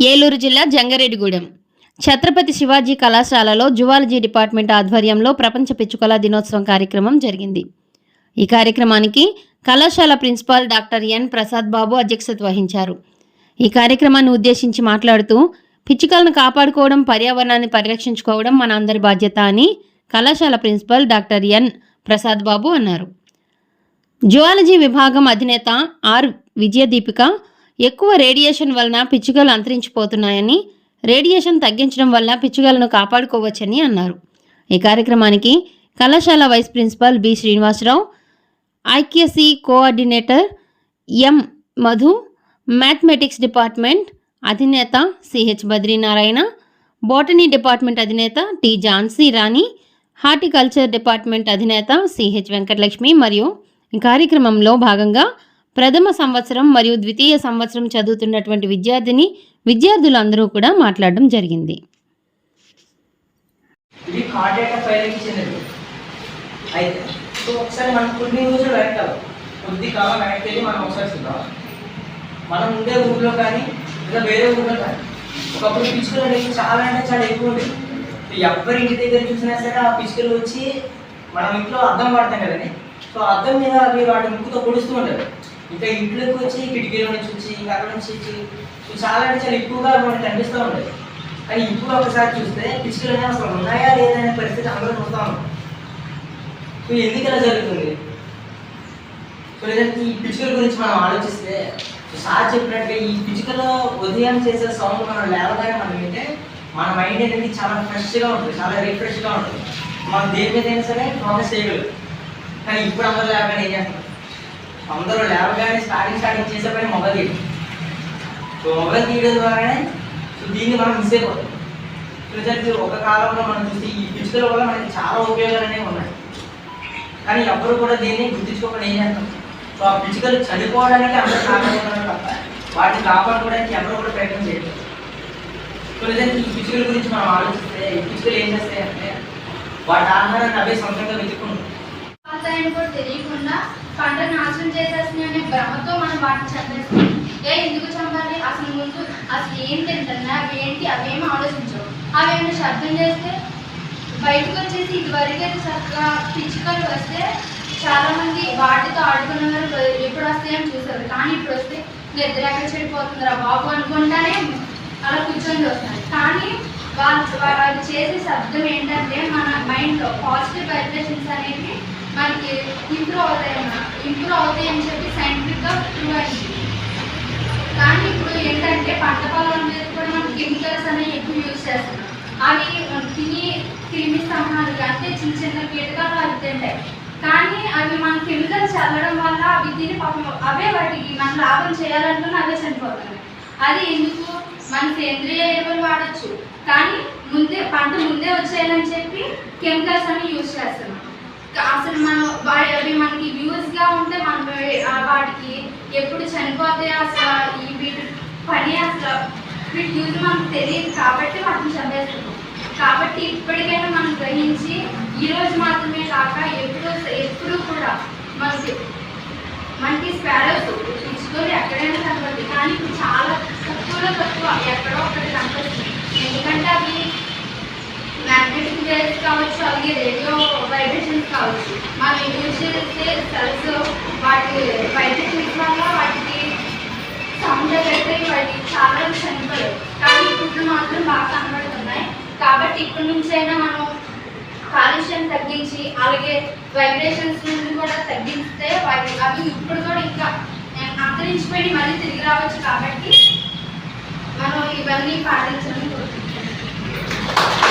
ఏలూరు జిల్లా జంగారెడ్డిగూడెం. ఛత్రపతి శివాజీ కళాశాలలో zoology department ఆధ్వర్యంలో ప్రపంచ పిచ్చుకల దినోత్సవం కార్యక్రమం జరిగింది. ఈ కార్యక్రమానికి కళాశాల principal doctor N Prasad Babu అధ్యక్షత వహించారు. ఈ కార్యక్రమాన్ని ఉద్దేశించి మాట్లాడుతూ పిచ్చుకలను కాపాడుకోవడం పర్యావరణాన్ని పరిరక్షించుకోవడం మన అందరి బాధ్యత అని కళాశాల principal doctor N Prasad Babu అన్నారు. జువాలజీ విభాగం అధినేత ఆర్ విజయదీపిక ఎక్కువ రేడియేషన్ వలన పిచ్చుకలు అంతరించిపోతున్నాయని రేడియేషన్ తగ్గించడం వల్ల పిచ్చుకలను కాపాడుకోవచ్చని అన్నారు. ఈ కార్యక్రమానికి కళాశాల vice principal B Srinivasarao IQAC coordinator M Madhu mathematics department అధినేత సిహెచ్ బద్రీనారాయణ బోటనీ డిపార్ట్మెంట్ అధినేత T Jhansi Rani horticulture department అధినేత సిహెచ్ వెంకటలక్ష్మి మరియు ఈ కార్యక్రమంలో భాగంగా ప్రథమ సంవత్సరం మరియు ద్వితీయ సంవత్సరం చదువుతున్నటువంటి విద్యార్థిని విద్యార్థులందరూ కూడా మాట్లాడడం జరిగింది. ఇది అయితే సో ఒకసారి మనం కొన్ని రోజులు కొద్ది కాలం వెనక్కి వెళ్ళి మనం ఒకసారి చూద్దాం మనం ఉండే ఊర్లో కానీ లేదా వేరే ఊర్లో కానీ ఒకప్పుడు పిచ్చుకలు అనేవి చాలా అంటే చాలా ఎక్కువ ఉండేవి. ఎవరి ఇంటి దగ్గర చూసినా సరే ఆ పిచ్చుకలు వచ్చి మనం ఇంట్లో అద్దం వాడతాం కదండి. సో అద్దం మీద అవి వాటి ముక్కుతో పొడుస్తూ ఉంటారు. ఇంకా ఇంట్లోకి వచ్చి కిటికీలో నుంచి వచ్చి ఇంకా అక్కడ నుంచి వచ్చి చాలా అంటే చాలా ఎక్కువగా మనకి కనిపిస్తూ ఉండేది కానీ ఇప్పుడు ఒకసారి చూస్తే పిచ్చుకలు అనేవి అసలు ఉన్నాయా లేదా అనే పరిస్థితి అందరూ చూస్తూ ఉన్నాం సో ఎందుకు ఇలా జరుగుతుంది? సో లేదంటే ఈ పిచ్చుకల గురించి మనం ఆలోచిస్తే సార్ చెప్పినట్టుగా ఈ పిచ్చుకలో ఉదయం చేసే సౌండ్ మనం లేవగానే మనం వింటే మన మైండ్ అనేది చాలా ఫ్రెష్గా ఉంటుంది చాలా రిఫ్రెష్గా ఉంటుంది. మనం దేని మీద అయినా సరే ఫోకస్ చేయగలరు కానీ ఇప్పుడు అందరూ లేవగానే ఏం చేస్తారు అందరూ లేవగానే స్టార్టింగ్ స్టార్టింగ్ చేసే పని మొబైల్ తీయడం సో మొబైల్ తీయడం ద్వారానే సో దీన్ని మనం మిస్ అయిపోతాం. ప్రజెంట్ ఒక కాలంలో మనం చూస్తే ఈ పిచ్చుకల వల్ల మనకి చాలా ఉపయోగాలు అనేవి ఉన్నాయి. కానీ ఎవరు కూడా దీన్ని గుర్తించుకోకుండా ఏం చేస్తాం? సో ఆ పిచ్చుకలు చనిపోవడానికి అందరూ కాపాడుతున్నారు తప్ప వాటిని కాపాడుకోవడానికి ఎవరు కూడా ప్రయత్నం చేయట్లేదు సో నిజానికి ఈ పిచ్చుకల గురించి మనం ఆలోచిస్తే ఈ పిచ్చుకలు ఏం చేస్తాయంటే వాటి ఆహారాన్ని అవే సొంతంగా వెతుక్కుంటాయి తెలియకుండా పంట నాశనం చేసేస్తున్నాయి అనే భ్రమతో మనం వాటిని చంపేస్తున్నాం. ఏ ఎందుకు చంపాలి? అసలు ముందు అసలు ఏం తింటున్నా అవి ఏంటి అవేమి ఆలోచించవు. అవి ఏమైనా శబ్దం చేస్తే బయటకు వచ్చేసి ఇదివరకే అయితే చక్కగా పిచ్చుకలు వస్తే చాలామంది వాటితో వాటితో ఆడుకునేవారు ఎప్పుడు వస్తాయని చూసారు కానీ ఇప్పుడు వస్తే నిద్ర ఎక్కడ చెడిపోతుందిరా బాబు అనుకుంటానే అలా కూర్చొని వస్తారు కానీ వాళ్ళు వాళ్ళు చేసే శబ్దం ఏంటంటే మన మైండ్లో పాజిటివ్ వైబ్రేషన్స్ అనేవి మనకి ఇంప్రూవ్ అవుతాయి అన్నమాట ఇంప్రూవ్ అవుతాయి అని చెప్పి సైంటిఫిక్గా ప్రూవ్ అయింది కానీ ఇప్పుడు ఏంటంటే పంట పొలాల మీద కూడా మనం కెమికల్స్ అనేవి ఎక్కువ యూజ్ చేస్తున్నాం. అవి తిని క్రిమి సంహారాలు అంటే చిన్న చిన్న కీటకాలు అవి తింటాయి కానీ అవి మన కెమికల్స్ చల్లడం వల్ల అవి తిని పాపం అవే వాటికి మన లాభం చేయాలనుకుని అవే చనిపోతున్నాయి అది ఎందుకు? మన సేంద్రియ ఎరువులు వాడచ్చు. కానీ ముందే పంట ముందే వచ్చేయాలని చెప్పి కెమికల్స్ అని యూజ్ చేస్తున్నాం. అసలు మనం వా- అవి మనకి వ్యూస్గా ఉంటే మనం వాటికి ఎప్పుడు చనిపోతే అసలు ఈ వీటి పని అసలు వీటి యూజ్ మనకు తెలియదు కాబట్టి వాటిని చంపేస్తున్నాం. కాబట్టి ఇప్పటికైనా మనం గ్రహించి ఈ రోజు మాత్రమే కాక ఎప్పుడు ఎప్పుడు కూడా మనకి మనకి స్పారోస్ పిచ్చుకొని ఎక్కడైనా కనబడుతుంది కానీ ఇప్పుడు చాలా తక్కువలో తక్కువ ఎక్కడో ఒకటి కనపడుతుంది. ఎందుకంటే అవి మ్యాగ్నెటిక్ వేవ్స్ కావచ్చు అలాగే రేడియో కావచ్చు. మనం యూజ్ చేసే సెల్స్ వాటి వైద్య వల్ల వాటికి సౌండ్ అయితే వాటికి చాలా వరకు చనిపోయాయి. కానీ ఇప్పుడు మాత్రం బాగా కనబడుతున్నాయి. కాబట్టి ఇప్పటి నుంచైనా అయినా మనం కాలుష్యం తగ్గించి అలాగే వైబ్రేషన్స్ నుండి కూడా తగ్గిస్తే వాటి అవి ఇప్పుడు కూడా ఇంకా అంతరించిపోయి మళ్ళీ తిరిగి రావచ్చు కాబట్టి మనం ఇవన్నీ పాటించడం కోరుకుంటున్నాం